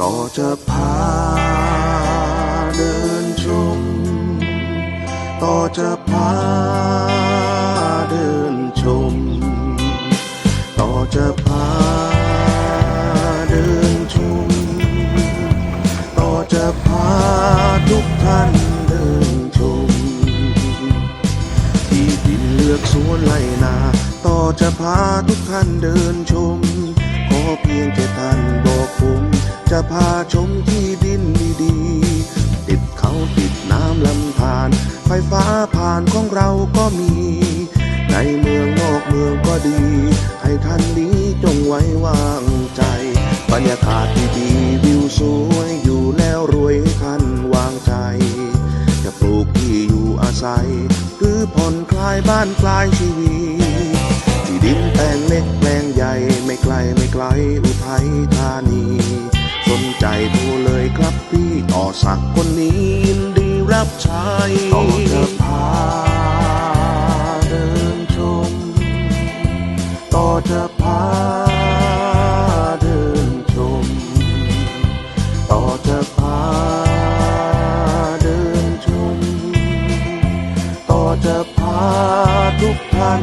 ต่อจะพาเดินชม ต่อจะพาเดินชม ต่อจะพาเดินชม ต่อจะพาทุกท่านเดินชม ที่ดินเลือกสวนไรนา ต่อจะพาทุกท่านเดินชม ขอเพียงแค่ท่านบอก จะพาชมที่ดินดีๆ ติดเขาติดน้ำลำธารไฟฟ้าผ่านของเราก็มี ในเมืองนอกเมืองก็ดี ให้ท่านนี้จงไว้วางใจ บรรยากาศดีๆวิวสวยอยู่แล้วรวยให้ท่านวางใจ จะปลูกที่อยู่อาศัย หรือผ่อนคลายบ้านปลายชีวิต ใจโทเลยครับพี่ต่อสักคนนี้ยินดีรับใช้ต่อจะพาเดินชม ต่อจะพาเดินชม ต่อจะพาเดินชม ต่อจะพาทุกท่าน